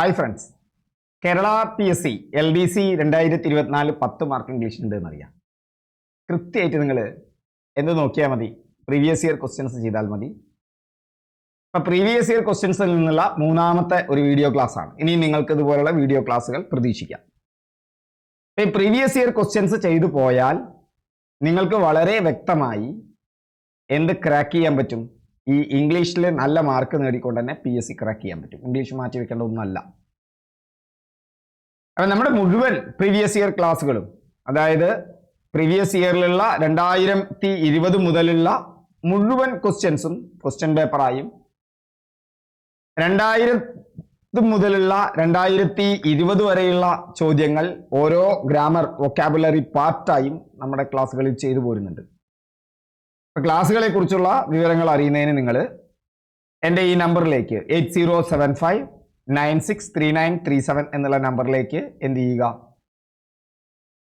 Hi friends Kerala P S C L D C രണ്ടായിരത്തി ഇരുപത്തിനാല് പത്ത് മാർക്ക് ഇംഗ്ലീഷ് ഉണ്ട് എന്നറിയാം കൃത്യമായിട്ട് നിങ്ങൾ എന്ത് നോക്കിയാൽ മതി? പ്രീവിയസ് ഇയർ ക്വസ്റ്റ്യൻസ് ചെയ്താൽ മതി. ഇപ്പം പ്രീവിയസ് ഇയർ ക്വസ്റ്റ്യൻസിൽ നിന്നുള്ള മൂന്നാമത്തെ ഒരു വീഡിയോ ക്ലാസ് ആണ്. ഇനി നിങ്ങൾക്ക് ഇതുപോലുള്ള വീഡിയോ ക്ലാസ്സുകൾ പ്രതീക്ഷിക്കാം. ഈ പ്രീവിയസ് ഇയർ ക്വസ്റ്റ്യൻസ് ചെയ്തു പോയാൽ നിങ്ങൾക്ക് വളരെ വ്യക്തമായി എന്ത് ക്രാക്ക് ചെയ്യാൻ പറ്റും? ഈ ഇംഗ്ലീഷിൽ നല്ല മാർക്ക് നേടിക്കൊണ്ട് തന്നെ പി എസ് സി ക്രാക്ക് ചെയ്യാൻ പറ്റും. ഇംഗ്ലീഷ് മാറ്റി വെക്കേണ്ട ഒന്നല്ല അപ്പം നമ്മുടെ മുഴുവൻ പ്രീവിയസ് ഇയർ ക്ലാസ്സുകളും അതായത് പ്രീവിയസ് ഇയറിലുള്ള രണ്ടായിരത്തി ഇരുപത് മുതലുള്ള മുഴുവൻ ക്വസ്റ്റ്യൻസും ക്വസ്റ്റ്യൻ പേപ്പറായും രണ്ടായിരത്തി മുതലുള്ള രണ്ടായിരത്തി ഇരുപത് വരെയുള്ള ചോദ്യങ്ങൾ ഓരോ ഗ്രാമർ വൊക്കാബുലറി പാർട്ടായും നമ്മുടെ ക്ലാസ്സുകളിൽ ചെയ്തു പോരുന്നുണ്ട്. ക്ലാസ്സുകളെ കുറിച്ചുള്ള വിവരങ്ങൾ അറിയുന്നതിന് നിങ്ങൾ എന്റെ ഈ നമ്പറിലേക്ക് eight zero seven five nine six three nine three seven എന്നുള്ള നമ്പറിലേക്ക് എന്ത് ചെയ്യുക?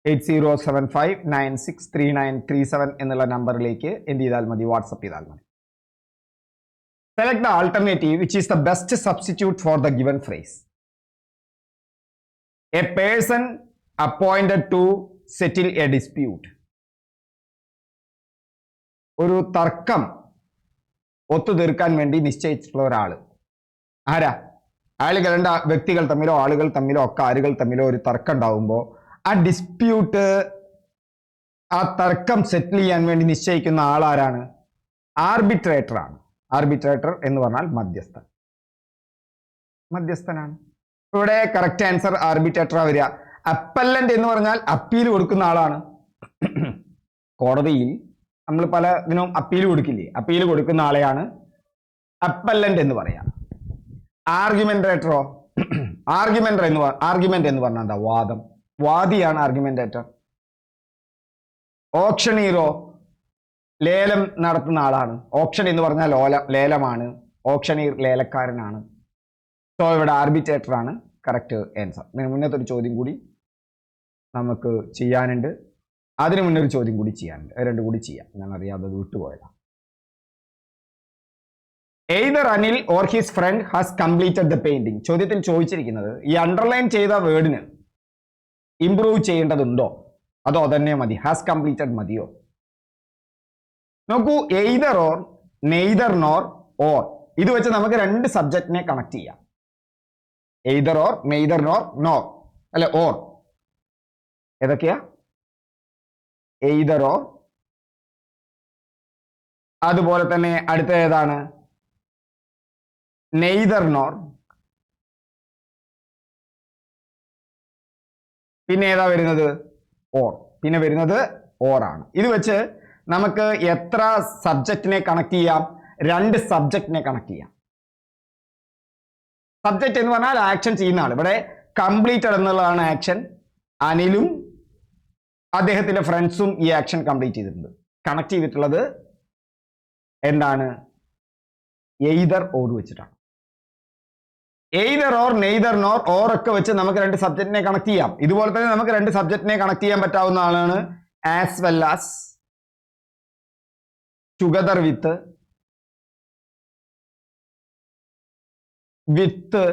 Eight zero seven five nine six three nine three seven എന്നുള്ള നമ്പറിലേക്ക് എന്ത് ചെയ്താൽ മതി? വാട്സപ്പ് ചെയ്താൽ മതി. Select the alternative which is the best substitute for the given phrase a person appointed to settle a dispute ഒരു തർക്കം ഒത്തുതീർക്കാൻ വേണ്ടി നിശ്ചയിച്ചിട്ടുള്ള ഒരാൾ ആരാ? അയാൾ വ്യക്തികൾ തമ്മിലോ ആളുകൾ തമ്മിലോ ഒക്കെ ആരുകൾ തമ്മിലോ ഒരു തർക്കം ഉണ്ടാവുമ്പോൾ ആ ഡിസ്പ്യൂട്ട് ആ തർക്കം സെറ്റിൽ ചെയ്യാൻ വേണ്ടി നിശ്ചയിക്കുന്ന ആളാരാണ്? ആർബിട്രേറ്റർ ആണ്. ആർബിട്രേറ്റർ എന്ന് പറഞ്ഞാൽ മധ്യസ്ഥൻ. മധ്യസ്ഥനാണ്. ഇവിടെ കറക്റ്റ് ആൻസർ ആർബിട്രേറ്റർ വരിക. അപ്പല്ലന്റ് എന്ന് പറഞ്ഞാൽ അപ്പീൽ കൊടുക്കുന്ന ആളാണ്. കോടതിയിൽ നമ്മൾ പല ഇതിനും അപ്പീൽ കൊടുക്കില്ലേ? അപ്പീൽ കൊടുക്കുന്ന ആളെയാണ് അപ്പല്ലന്റ് എന്ന് പറയാം. ആർഗ്യുമെന്റേറ്ററോ ആർഗ്യുമെന്റർ എന്ന് ആർഗ്യുമെന്റ് എന്ന് പറഞ്ഞാൽ എന്താ? വാദം. വാദിയാണ് ആർഗ്യുമെന്റേറ്റർ ഓപ്ഷണീറോ ലേലം നടത്തുന്ന ആളാണ്. ഓപ്ഷൻ എന്ന് പറഞ്ഞാൽ ലോല ലേലമാണ്. ഓപ്ഷണീർ ലേലക്കാരനാണ്. സോ ഇവിടെ ആർബിട്രേറ്റർ ആണ്. കറക്റ്റ് ആൻസർ മുന്നത്തെ ഒരു ചോദ്യം കൂടി നമുക്ക് ചെയ്യാനുണ്ട്. അതിന് മുന്നേ ഒരു ചോദ്യം കൂടി ചെയ്യാനുണ്ട് രണ്ടും കൂടി ചെയ്യാം. ഞാൻ അറിയാതെ വിട്ടുപോയതാണ് either Anil or his friend has completed the painting ചോദ്യത്തിൽ ചോദിച്ചിരിക്കുന്നത് ഈ അണ്ടർലൈൻ ചെയ്ത വേർഡിന് ഇംപ്രൂവ് ചെയ്യേണ്ടതുണ്ടോ? അതോ തന്നെ മതി? ഹാസ് കംപ്ലീറ്റഡ് മതിയോ? നോക്കൂ either or neither nor or ഇത് വെച്ച് നമുക്ക് രണ്ട് സബ്ജക്റ്റിനെ കണക്ട് ചെയ്യാം. Either or neither nor nor അല്ലെ ഓർ ഏതൊക്കെയാ? എയ്തർ or അതുപോലെ തന്നെ അടുത്ത ഏതാണ്? നെയ്തർ പിന്നെ ഏതാ വരുന്നത്? ഓർ. പിന്നെ വരുന്നത് ഓർ ആണ്. ഇത് വെച്ച് നമുക്ക് എത്ര സബ്ജക്റ്റിനെ കണക്ട് ചെയ്യാം? രണ്ട് സബ്ജക്റ്റിനെ കണക്ട് ചെയ്യാം. സബ്ജക്റ്റ് എന്ന് പറഞ്ഞാൽ ആക്ഷൻ ചെയ്യുന്ന ആൾ ഇവിടെ കംപ്ലീറ്റഡ് എന്നുള്ളതാണ് ആക്ഷൻ അനിലും അദ്ദേഹത്തിന്റെ ഫ്രണ്ട്സും ഈ ആക്ഷൻ കംപ്ലീറ്റ് ചെയ്തിട്ടുണ്ട്. കണക്ട് ചെയ്തിട്ടുള്ളത് എന്താണ്? എയ്തർ ഓർ വെച്ചിട്ടാണ്. Either or neither nor or ഒക്കെ വെച്ച് നമുക്ക് രണ്ട് സബ്ജക്റ്റിനെ കണക്ട് ചെയ്യാം. ഇതുപോലെ തന്നെ നമുക്ക് രണ്ട് സബ്ജക്റ്റിനെ കണക്ട് ചെയ്യാൻ പറ്റാവുന്ന ആളാണ് as well as together with with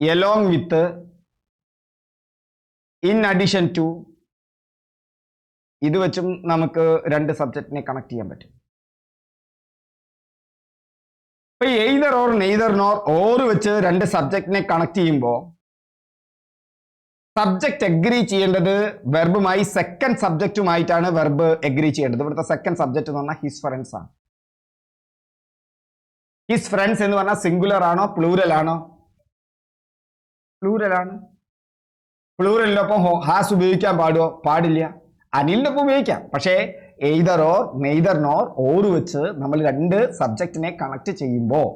along with in addition to ഇത് വെച്ചും നമുക്ക് രണ്ട് സബ്ജക്റ്റിനെ കണക്ട് ചെയ്യാൻ പറ്റും. ഇപ്പൊ either or neither nor or വെച്ച് രണ്ട് സബ്ജക്റ്റിനെ കണക്ട് ചെയ്യുമ്പോൾ സബ്ജക്റ്റ് എഗ്രി ചെയ്യേണ്ടത് വെർബുമായി സെക്കൻഡ് സബ്ജക്റ്റുമായിട്ടാണ് വെർബ് എഗ്രി ചെയ്യേണ്ടത്. ഇവിടുത്തെ സെക്കൻഡ് സബ്ജക്റ്റ് എന്ന് പറഞ്ഞാൽ ഹിസ് ഫ്രണ്ട്സ് ആണ്. ഹിസ് ഫ്രണ്ട്സ് എന്ന് പറഞ്ഞാൽ സിംഗുലർ ആണോ പ്ലൂരൽ ആണോ? പ്ലൂരൽ ആണ്. പ്ലൂറലിനൊപ്പം ഹാസ് ഉപയോഗിക്കാൻ പാടുമോ പാടില്ല. അനിലിനൊപ്പം ഉപയോഗിക്കാം. പക്ഷേ either or neither nor or വെച്ച് നമ്മൾ രണ്ട് സബ്ജക്റ്റിനെ കണക്ട് ചെയ്യുമ്പോൾ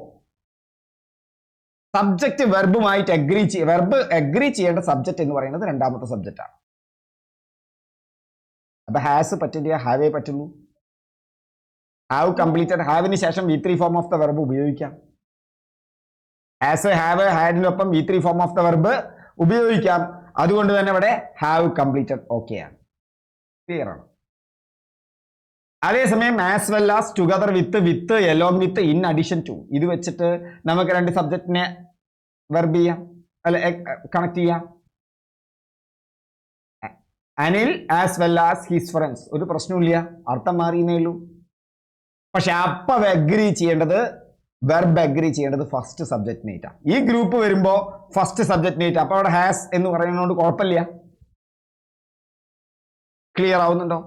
സബ്ജക്റ്റ് വെർബുമായിട്ട് അഗ്രി ചെയ്യ വെർബ് അഗ്രി ചെയ്യേണ്ട സബ്ജക്റ്റ് എന്ന് പറയുന്നത് രണ്ടാമത്തെ സബ്ജക്റ്റാണ് അപ്പൊ ഹാസ് പറ്റില്ല ഹാവേ പറ്റുള്ളൂ. ഹാവ് കംപ്ലീറ്റഡ് ഹാവിന് ശേഷം V three form of the verb ഉപയോഗിക്കാം. Has have ഹാഡിനൊപ്പം V three form of the verb ഉപയോഗിക്കാം. അതുകൊണ്ട് തന്നെ ഇവിടെ ഹാവ് കംപ്ലീറ്റഡ് ഓക്കെ ആണ്. ക്ലിയർ ആണ്? അതേസമയം as well as together with with along with in addition to ഇത് വെച്ചിട്ട് നമുക്ക് രണ്ട് സബ്ജക്റ്റിനെ വെർബ് ചെയ്യാം. അല്ല കണക്ട് ചെയ്യാം. Anil as well as his friends ഒരു പ്രശ്നമില്ല അർത്ഥം മാറിയെന്നേ ഉള്ളൂ. പക്ഷെ അപ്പ അഗ്രി ചെയ്യേണ്ടത് വെർബ് അഗ്രി ചെയ്യേണ്ടത് ഫസ്റ്റ് സബ്ജക്ട് നേറ്റാ ഈ ഗ്രൂപ്പ് വരുമ്പോൾ ഫസ്റ്റ് സബ്ജക്ട് നേറ്റ് അപ്പൊ അവിടെ ഹാസ് എന്ന് പറയുന്നതുകൊണ്ട് കുഴപ്പമില്ല. ക്ലിയർ ആവുന്നുണ്ടോ?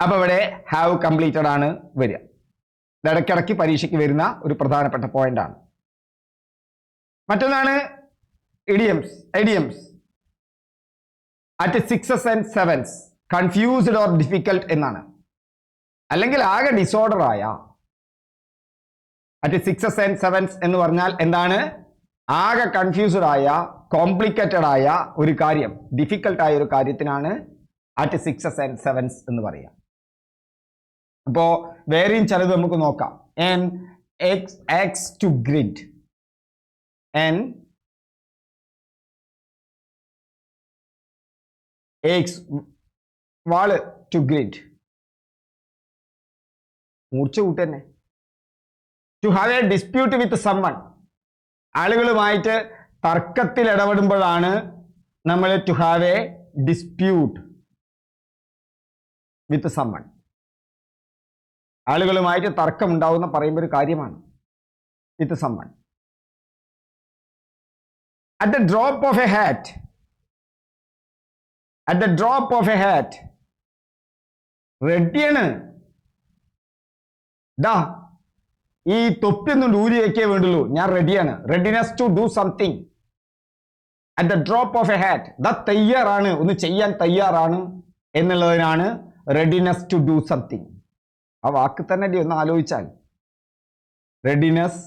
അപ്പൊ ഇവിടെ ഹാവ് കംപ്ലീറ്റഡ് ആണ് വരിക. ഇടയ്ക്കിടയ്ക്ക് പരീക്ഷയ്ക്ക് വരുന്ന ഒരു പ്രധാനപ്പെട്ട പോയിന്റ് ആണ്. മറ്റൊന്നാണ് idioms idioms at sixes and sevens confused or difficult എന്നാണ്. അല്ലെങ്കിൽ ആകെ ഡിസോർഡർ ആയ അറ്റ് സിക്സസ് ആൻഡ് സെവൻസ് എന്ന് പറഞ്ഞാൽ എന്താണ്? ആകെ കൺഫ്യൂസ്ഡ് ആയ കോംപ്ലിക്കേറ്റഡ് ആയ ഒരു കാര്യം. ഡിഫിക്കൽട്ട് ആയ ഒരു കാര്യത്തിനാണ് അറ്റ് സിക്സസ് ആൻഡ് സെവൻസ് എന്ന് പറയാം അപ്പോ വേറെയും ചിലത് നമുക്ക് നോക്കാം. An axe axe to grind an axe wall to grind മൂർച്ച കൂട്ടന്നെ to have a dispute with someone ആളുകളുമായിട്ട് തർക്കത്തിൽ ഇടപെടുമ്പോഴാണ് നമ്മൾ to have a dispute with someone ആളുകളുമായിട്ട് തർക്കം ഉണ്ടാവുന്ന പറയുമ്പോൾ ഒരു കാര്യമാണ് with someone at the drop of a hat at the drop of a hat റെഡിയാണ് ദാ ഈ തൊപ്പിയൊന്നും ഊരി വെക്കേ വേണ്ടുള്ളൂ. ഞാൻ റെഡിയാണ് readiness to do something at the drop of a hat the തയ്യാറാണ്. ഒന്ന് ചെയ്യാൻ തയ്യാറാണ് എന്നുള്ളതിനാണ് റെഡിനെസ് ടു ഡു സംതിങ് ആ വാക്ക് തന്നെ അടി ഒന്ന് ആലോചിച്ചാൽ. Readiness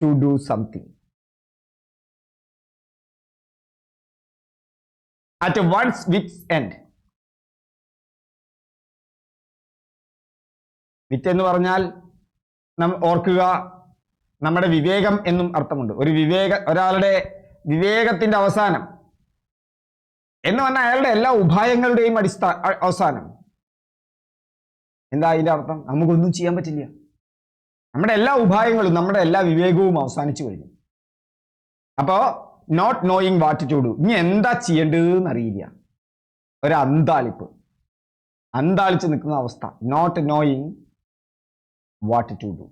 to do something at one's wits end wit എന്ന് പറഞ്ഞാൽ നം ഓർക്കുക നമ്മുടെ വിവേകം എന്നും അർത്ഥമുണ്ട്. ഒരു വിവേക ഒരാളുടെ വിവേകത്തിന്റെ അവസാനം എന്ന് പറഞ്ഞാൽ അയാളുടെ എല്ലാ ഉപായങ്ങളുടെയും അടിസ്ഥാന അവസാനം. എന്താ അതിന്റെ അർത്ഥം? നമുക്കൊന്നും ചെയ്യാൻ പറ്റില്ല. നമ്മുടെ എല്ലാ ഉപായങ്ങളും നമ്മുടെ എല്ലാ വിവേകവും അവസാനിച്ചു കഴിഞ്ഞു. അപ്പോ not knowing what to do ഇനി എന്താ ചെയ്യേണ്ടതെന്ന് അറിയില്ല. ഒരു അന്താളിപ്പ്. അന്താളിച്ച് നിൽക്കുന്ന അവസ്ഥ. Not knowing what to do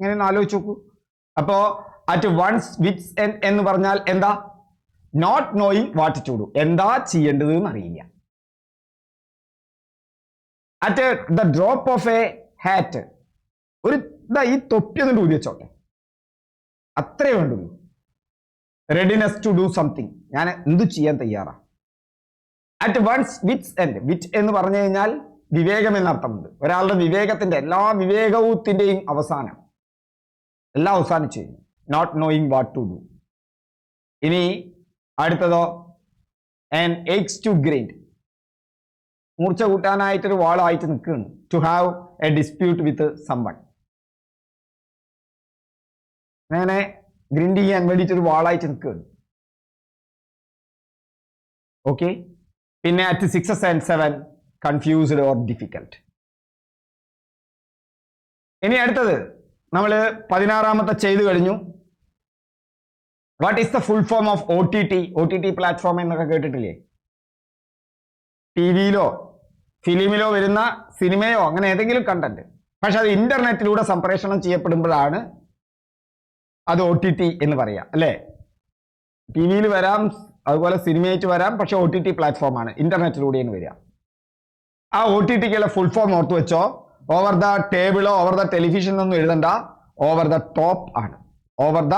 ഇങ്ങനെ ഒന്ന് ആലോചിച്ച് നോക്കൂ. അപ്പോ അറ്റ് വൺസ് വിറ്റ്സ് എന്ന് പറഞ്ഞാൽ എന്താ? Not knowing what to do എന്താ ചെയ്യേണ്ടത് എന്ന് അറിയില്ല. At the drop of a hat ഒരു ഇതാ ഈ തൊപ്പി ഒന്ന് ഊരി വെച്ചോട്ടെ. അത്രേ വേണ്ടുള്ളൂ. റെഡിനെസ് ടു ഡു സംതിങ് ഞാൻ എന്തു ചെയ്യാൻ തയ്യാറാണ് at one's wits end wit എന്ന് പറഞ്ഞു കഴിഞ്ഞാൽ വിവേകം എന്നർത്ഥമുണ്ട്. ഒരാളുടെ വിവേകത്തിന്റെ എല്ലാ വിവേകത്തിന്റെയും അവസാനം എല്ലാം അവസാനിച്ചു കഴിഞ്ഞു. Not knowing what to do ഇനി അടുത്തതോ ആൻഡ് എയ്ക്സ് ടു ഗ്രേറ്റ് മൂർച്ച കൂട്ടാനായിട്ടൊരു വാളായിട്ട് നിൽക്കുകയാണ്. To have a dispute with someone അങ്ങനെ ഗ്രിൻഡ് ചെയ്യാൻ വേണ്ടിയിട്ടൊരു വാളായിട്ട് നിൽക്കുകയാണ്. ഓക്കെ പിന്നെ at sixes and seven confused or difficult ഇനി അടുത്തത് നമ്മൾ പതിനാറാമത്തെ ചെയ്തു കഴിഞ്ഞു. What is the full form of O T T O T T platform എന്നൊക്കെ കേട്ടിട്ടില്ലേ? ടി വിയിലോ ഫിലിമിലോ വരുന്ന സിനിമയോ അങ്ങനെ ഏതെങ്കിലും കണ്ടന്റ് പക്ഷെ അത് ഇന്റർനെറ്റിലൂടെ സംപ്രേഷണം ചെയ്യപ്പെടുമ്പോഴാണ് അത് ഒ ടി ടി എന്ന് പറയാം അല്ലേ? ടി വിയിൽ വരാം അതുപോലെ സിനിമയായിട്ട് വരാം പക്ഷെ ഒ ടി ടി പ്ലാറ്റ്ഫോമാണ് ഇന്റർനെറ്റിലൂടെയാണ് വരിക. ആ ഒ ടി ടിക്കുള്ള ഫുൾ ഫോം ഓർത്ത് വെച്ചോ? ഓവർ ദ ടേബിളോ ഓവർ ദ ടെലിവിഷൻ ഒന്നും എഴുതണ്ട. ഓവർ ദ ടോപ്പ് ആണ്. ഓവർ ദ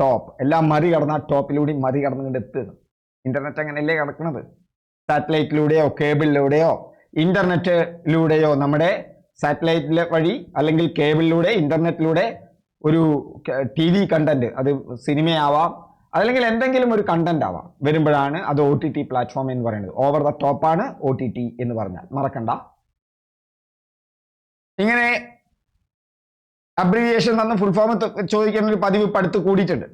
ടോപ്പ് എല്ലാം മറികടന്ന ടോപ്പിലൂടെ മറികടന്നുകൊണ്ട് എത്തുന്നു. ഇന്റർനെറ്റ് അങ്ങനെയല്ലേ കിടക്കുന്നത്? സാറ്റലൈറ്റിലൂടെയോ കേബിളിലൂടെയോ ഇന്റർനെറ്റിലൂടെയോ നമ്മുടെ സാറ്റലൈറ്റിലെ വഴി അല്ലെങ്കിൽ കേബിളിലൂടെ ഇന്റർനെറ്റിലൂടെ ഒരു ടി വി കണ്ടന്റ് അത് സിനിമയാവാം അതല്ലെങ്കിൽ എന്തെങ്കിലും ഒരു കണ്ടന്റ് ആവാം. വരുമ്പോഴാണ് അത് ഒ ടി ടി പ്ലാറ്റ്ഫോം എന്ന് പറയുന്നത്. ഓവർ ദ ടോപ്പ് ആണ് ഒ ടി ടി എന്ന് പറഞ്ഞാൽ. മറക്കണ്ട. ഇങ്ങനെ അബ്രിവിയേഷൻ തന്ന ഫുൾ ഫോം ചോദിക്കുന്ന ഒരു പതിവ് ഇപ്പം കൂടിയിട്ടുണ്ട്.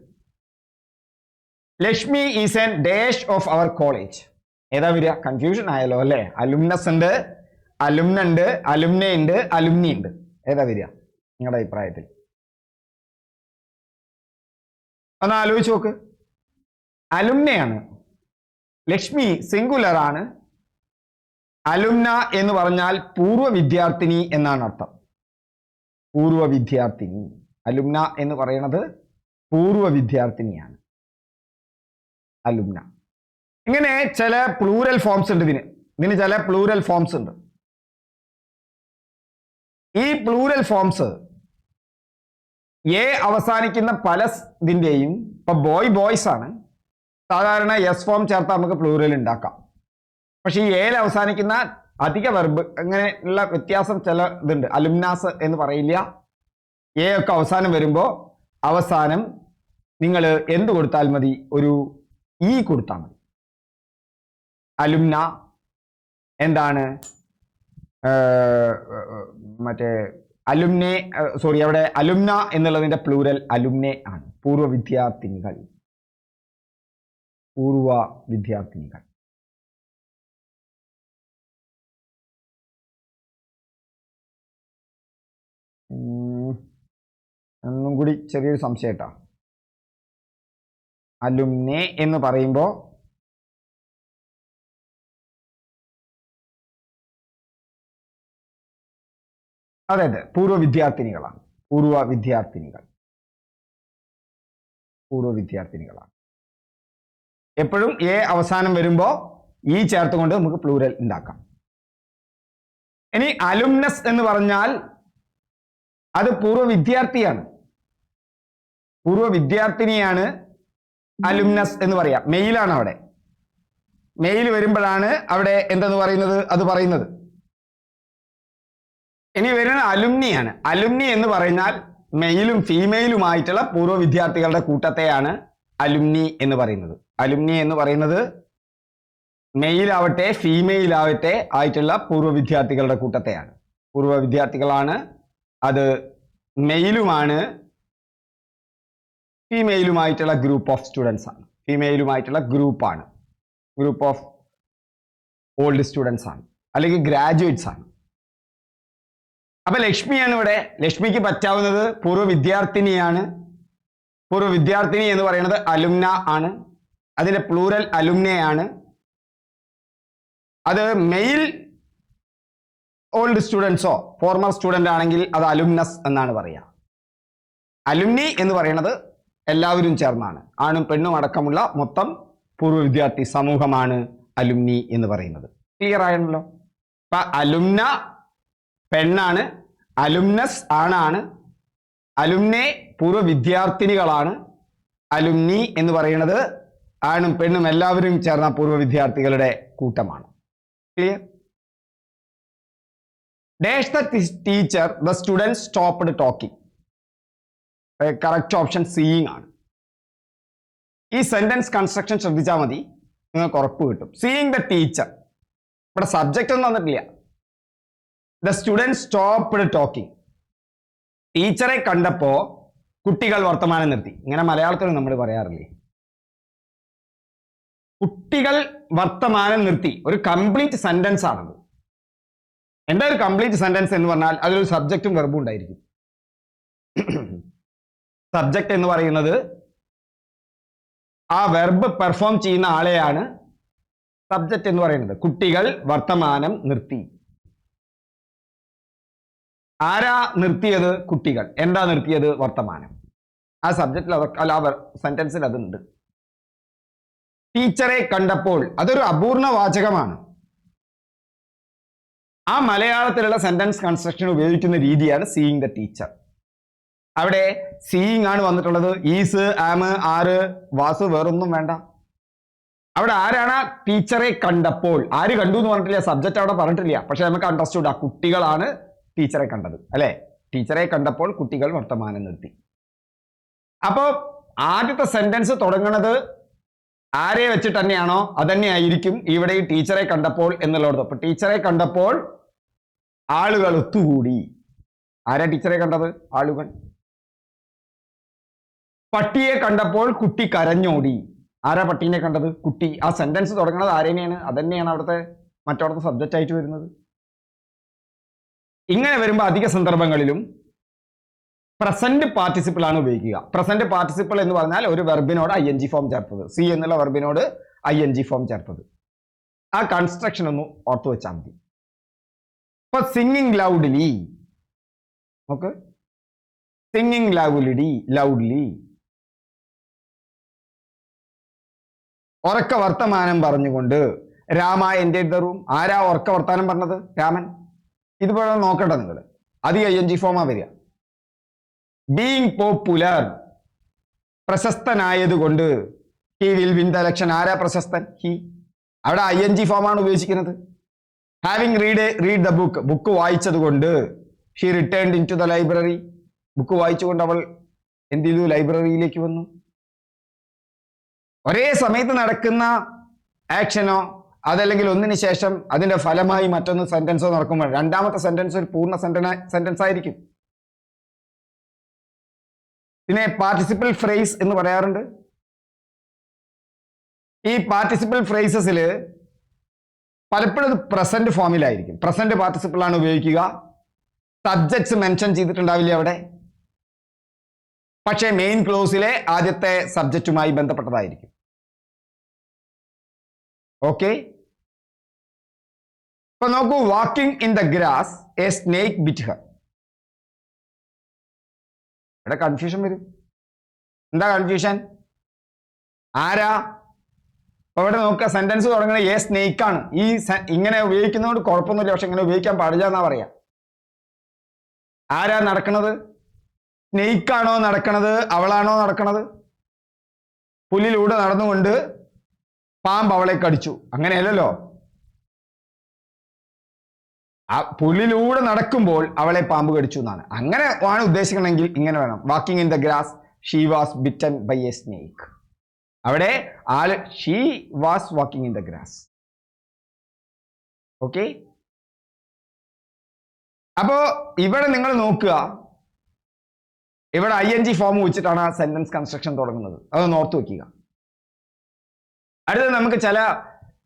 Lakshmi is N dash of our college ഏതാ വരിക? കൺഫ്യൂഷൻ ആയല്ലോ അല്ലേ? അലുമിനസ് ഉണ്ട് അലുമിന ഉണ്ട് അലുംന ഉണ്ട് അലുമിനി ഉണ്ട്. ഏതാ വരിക? നിങ്ങളുടെ അഭിപ്രായത്തിൽ. ഒന്ന് ആലോചിച്ച് നോക്ക്. അലുമ്നയാണ്. ലക്ഷ്മി സിംഗുലർ ആണ്. അലുമ്ന എന്ന് പറഞ്ഞാൽ പൂർവ വിദ്യാർത്ഥിനി എന്നാണ് അർത്ഥം. പൂർവ വിദ്യാർത്ഥിനി. അലുമ്ന എന്ന് പറയുന്നത് പൂർവ വിദ്യാർത്ഥിനിയാണ്. അലുമ്ന. ഇങ്ങനെ ചില പ്ലൂരൽ ഫോംസ് ഉണ്ട് ഇതിന്. ഇതിന് ചില പ്ലൂരൽ ഫോംസ് ഉണ്ട്. ഈ പ്ലൂരൽ ഫോംസ് എ അവസാനിക്കുന്ന പല ഇതിന്റെയും ഇപ്പൊ ബോയ് ബോയ്സ് ആണ്. സാധാരണ എസ് ഫോം ചേർത്ത് നമുക്ക് പ്ലൂറൽ ഉണ്ടാക്കാം പക്ഷെ ഈ എയിൽ അവസാനിക്കുന്ന അധിക വെർബ് അങ്ങനെയുള്ള വ്യത്യാസം ചില ഇതുണ്ട്. അലുമിനാസ് എന്ന് പറയില്ല. എ ഒക്കെ അവസാനം വരുമ്പോൾ അവസാനം നിങ്ങൾ എന്ത് കൊടുത്താൽ മതി? ഒരു ഇ കൊടുത്താൽ മതി. അലുമിന എന്താണ്? മറ്റേ അലുമിനെ സോറി അവിടെ അലുമിന എന്നുള്ളതിന്റെ പ്ലൂരൽ അലുമിനെ ആണ്. പൂർവ വിദ്യാർത്ഥിനികൾ പൂർവ വിദ്യാർത്ഥിനികൾ. ഒന്നും കൂടി ചെറിയൊരു സംശയം കേട്ടോ. അലുമിനെ എന്ന് പറയുമ്പോ അതെ അതെ പൂർവ വിദ്യാർത്ഥിനികളാണ്. പൂർവ വിദ്യാർത്ഥിനികൾ. പൂർവ വിദ്യാർത്ഥിനികളാണ്. എപ്പോഴും എ അവസാനം വരുമ്പോൾ ഈ ചേർത്തുകൊണ്ട് നമുക്ക് പ്ലൂരൽ ഉണ്ടാക്കാം. ഇനി അലുംനസ് എന്ന് പറഞ്ഞാൽ അത് പൂർവ വിദ്യാർത്ഥിയാണ്. പൂർവ വിദ്യാർത്ഥിനിയാണ് അലുംനസ് എന്ന് പറയാം. മെയിലാണ് അവിടെ. മെയിൽ വരുമ്പോഴാണ് അവിടെ എന്തെന്ന് പറയുന്നത്? അത് പറയുന്നത്. ഇനി വരുന്നത് അലുംനിയാണ് അലുംനി എന്ന് പറഞ്ഞാൽ മെയിലും ഫീമെയിലുമായിട്ടുള്ള പൂർവ വിദ്യാർത്ഥികളുടെ കൂട്ടത്തെയാണ് അലുംനി എന്ന് പറയുന്നത്. അലുമിനി എന്ന് പറയുന്നത് മെയിലാവട്ടെ ഫീമെയിലാവട്ടെ ആയിട്ടുള്ള പൂർവ വിദ്യാർത്ഥികളുടെ കൂട്ടത്തെയാണ്. പൂർവ വിദ്യാർത്ഥികളാണ് അത് മെയിലുമാണ് ഫീമെയിലുമായിട്ടുള്ള ഗ്രൂപ്പ് ഓഫ് സ്റ്റുഡൻസ് ആണ്. ഫീമെയിലുമായിട്ടുള്ള ഗ്രൂപ്പാണ് ഗ്രൂപ്പ് ഓഫ് ഓൾഡ് സ്റ്റുഡൻസ് ആണ്. അല്ലെങ്കിൽ ഗ്രാജുവേറ്റ്സ് ആണ്. അപ്പൊ ലക്ഷ്മിയാണ് ഇവിടെ. ലക്ഷ്മിക്ക് പറ്റാവുന്നത് പൂർവ വിദ്യാർത്ഥിനിയാണ്. പൂർവ വിദ്യാർത്ഥിനി എന്ന് പറയുന്നത് അലുംന ആണ്. അതിന്റെ പ്ലൂരൽ ആണ്. അത് മെയിൽ ഓൾഡ് സ്റ്റുഡൻസോ ഫോർമർ സ്റ്റുഡന്റ് ആണെങ്കിൽ അത് അലുമിനസ് എന്നാണ് പറയുക അലുമിനി എന്ന് പറയുന്നത് എല്ലാവരും ചേർന്നാണ്. ആണും പെണ്ണും അടക്കമുള്ള മൊത്തം പൂർവ വിദ്യാർത്ഥി സമൂഹമാണ് അലുമിനി എന്ന് പറയുന്നത്. ക്ലിയർ ആയണല്ലോ അപ്പൊ അലുമ്ന പെണ്ണാണ് അലുമിനസ് ആണാണ് അലുമിനെ പൂർവ വിദ്യാർത്ഥിനികളാണ്. അലുമിനി എന്ന് പറയുന്നത് ആണും പെണ്ണും എല്ലാവരും ചേർന്ന പൂർവ വിദ്യാർത്ഥികളുടെ കൂട്ടമാണ്. Clear dash the teacher the student stopped talking correct option seeing ആണ്. ഈ സെന്റൻസ് കൺസ്ട്രക്ഷൻ ശ്രദ്ധിച്ചാൽ മതി. നിങ്ങൾക്ക് ഉറപ്പ് കിട്ടും. സീയിങ് ദ ടീച്ചർ ഇവിടെ സബ്ജക്റ്റ് ഒന്നും വന്നിട്ടില്ല. ദ സ്റ്റുഡന്റ് സ്റ്റോപ്പ്ഡ് ടോക്കിംഗ് ടീച്ചറെ കണ്ടപ്പോ കുട്ടികൾ വർത്തമാനം നിർത്തി. ഇങ്ങനെ മലയാളത്തിൽ നമ്മൾ പറയാറില്ലേ? കുട്ടികൾ വർത്തമാനം നിർത്തി. ഒരു കംപ്ലീറ്റ് സെന്റൻസ് ആണത്. എന്താ ഒരു കംപ്ലീറ്റ് സെന്റൻസ് എന്ന് പറഞ്ഞാൽ അതിലൊരു സബ്ജക്റ്റും വെർബും ഉണ്ടായിരിക്കും. സബ്ജക്റ്റ് എന്ന് പറയുന്നത് ആ വെർബ് പെർഫോം ചെയ്യുന്ന ആളെയാണ് സബ്ജക്റ്റ് എന്ന് പറയുന്നത്. കുട്ടികൾ വർത്തമാനം നിർത്തി. ആരാ നിർത്തിയത്? കുട്ടികൾ. എന്താ നിർത്തിയത്? വർത്തമാനം. ആ സബ്ജക്റ്റിൽ അതൊക്കെ അല്ല ആ സെന്റൻസിൽ അതുണ്ട്. ടീച്ചറെ കണ്ടപ്പോൾ അതൊരു അപൂർണ വാചകമാണ്. ആ മലയാളത്തിലുള്ള സെന്റൻസ് കൺസ്ട്രക്ഷൻ ഉപയോഗിക്കുന്ന രീതിയാണ് സീയിങ് ദ ടീച്ചർ അവിടെ സീയിങ് ആണ് വന്നിട്ടുള്ളത്. ഈസ് ആമ് ആറ് വാസ് വേറൊന്നും വേണ്ട. അവിടെ ആരാണ് ആ ടീച്ചറെ കണ്ടപ്പോൾ? ആര് കണ്ടു എന്ന് പറഞ്ഞിട്ടില്ല സബ്ജക്റ്റ് അവിടെ പറഞ്ഞിട്ടില്ല. പക്ഷെ നമുക്ക് അണ്ടർസ്റ്റുഡ് ആ കുട്ടികളാണ് ടീച്ചറെ കണ്ടത് അല്ലെ? ടീച്ചറെ കണ്ടപ്പോൾ കുട്ടികൾ വർത്തമാനം നിർത്തി. അപ്പോൾ ആദ്യത്തെ സെന്റൻസ് തുടങ്ങുന്നത് ആരെ വെച്ചിട്ട് തന്നെയാണോ? അതന്നെയായിരിക്കും ഇവിടെ ഈ ടീച്ചറെ കണ്ടപ്പോൾ എന്നുള്ളത്. അപ്പൊ ടീച്ചറെ കണ്ടപ്പോൾ ആളുകൾ ഒത്തുകൂടി. ആരാ ടീച്ചറെ കണ്ടത്? ആളുകൾ. പട്ടിയെ കണ്ടപ്പോൾ കുട്ടി കരഞ്ഞോടി. ആരാ പട്ടീനെ കണ്ടത്? കുട്ടി. ആ സെന്റൻസ് തുടങ്ങുന്നത് ആരേനെയാണ് അതന്നെയാണ് അവിടുത്തെ മറ്റവിടുത്തെ സബ്ജക്റ്റ് ആയിട്ട് വരുന്നത്. ഇങ്ങനെ വരുമ്പോൾ അധിക സന്ദർഭങ്ങളിലും പ്രസന്റ് പാർട്ടിസിപ്പിൾ ആണ് ഉപയോഗിക്കുക. പ്രസന്റ് പാർട്ടിസിപ്പിൾ എന്ന് പറഞ്ഞാൽ ഒരു വെർബിനോട് ഐ എൻ ജി ഫോം ചേർത്തത്. സി എന്നുള്ള വെർബിനോട് ഐ എൻ ജി ഫോം ചേർത്തത്. ആ കൺസ്ട്രക്ഷൻ ഒന്ന് ഓർത്തു വെച്ചാൽ മതി. ഇപ്പൊ സിംഗിങ് ലൗഡ്ലി നോക്ക്. സിംഗിങ് ലൗഡ്ലി ലൗഡ്ലി ഉറക്ക വർത്തമാനം പറഞ്ഞുകൊണ്ട് രാമ എന്റെ ദ റൂം ആരാ ഉറക്ക വർത്തമാനം പറഞ്ഞത്? രാമൻ. ഇതുപോലെ നോക്കട്ടെ നിങ്ങൾ. അത് ഐ എൻ ജി ഫോമാ വരിക. Being popular പ്രശസ്തനായതുകൊണ്ട് he will win the election ആരാ പ്രശസ്തൻ? ഹി അവിടെ ഐ എൻ ജി ഫോമാണ് ഉപയോഗിച്ചിരിക്കുന്നത്. Having read read the book book വായിച്ചത് കൊണ്ട് she return into the library book വായിച്ചുകൊണ്ട് അവൾ എന്ത് ചെയ്തു? ലൈബ്രറിയിലേക്ക് വന്നു. ഒരേ സമയത്ത് നടക്കുന്ന ആക്ഷനോ അതല്ലെങ്കിൽ ഒന്നിന് ശേഷം അതിന്റെ ഫലമായി മറ്റൊന്ന് സെന്റൻസോ നടക്കുമ്പോൾ രണ്ടാമത്തെ സെന്റൻസ് ഒരു പൂർണ സെന്റൻസ് ആയിരിക്കും. പിന്നെ പാർട്ടിസിപ്പൽ ഫ്രേസ് എന്ന് പറയാറുണ്ട്. ഈ പാർട്ടിസിപ്പൽ ഫ്രേസസിൽ പലപ്പോഴും പ്രസന്റ് ഫോമിലായിരിക്കും പ്രസന്റ് പാർട്ടിസിപ്പിൾ ആണ് ഉപയോഗിക്കുക. സബ്ജക്ട്സ് മെൻഷൻ ചെയ്തിട്ടുണ്ടാവില്ല അവിടെ? പക്ഷേ മെയിൻ ക്ലോസിലെ ആദ്യത്തെ സബ്ജക്റ്റുമായി ബന്ധപ്പെട്ടതായിരിക്കും. ഓക്കെ ഇപ്പൊ നോക്കൂ walking in the grass a snake bit her ഇവിടെ കൺഫ്യൂഷൻ വരും. എന്താ കൺഫ്യൂഷൻ ആരാ? അപ്പൊ ഇവിടെ നോക്കുക സെന്റൻസ് തുടങ്ങുന്നത് ഏ സ്നേക്ക് ആണ്. ഈ ഇങ്ങനെ ഉപയോഗിക്കുന്നതുകൊണ്ട് കുഴപ്പമൊന്നുമില്ല പക്ഷെ ഇങ്ങനെ ഉപയോഗിക്കാൻ പാടില്ല എന്നാ പറയാ. ആരാ നടക്കണത്? സ്നേക്ക് ആണോ നടക്കണത്? അവളാണോ നടക്കണത്? പുല്ലിലൂടെ നടന്നുകൊണ്ട് പാമ്പ് അവളെ കടിച്ചു. അങ്ങനെയല്ലല്ലോ. ആ പുല്ലിലൂടെ നടക്കുമ്പോൾ അവളെ പാമ്പ് കടിച്ചു എന്നാണ്. അങ്ങനെ ആണ് ഉദ്ദേശിക്കണമെങ്കിൽ ഇങ്ങനെ വേണം. Walking in the grass she was bitten by a snake അവിടെ ആൾ she was walking in the grass okay അപ്പോ ഇവിടെ നിങ്ങൾ നോക്കുക. ഇവിടെ ഐ എൻ ജി ഫോം വെച്ചിട്ടാണ് ആ സെന്റൻസ് കൺസ്ട്രക്ഷൻ തുടങ്ങുന്നത്. അതൊന്ന് ഓർത്ത് വെക്കുക. അടുത്തത് നമുക്ക് ചില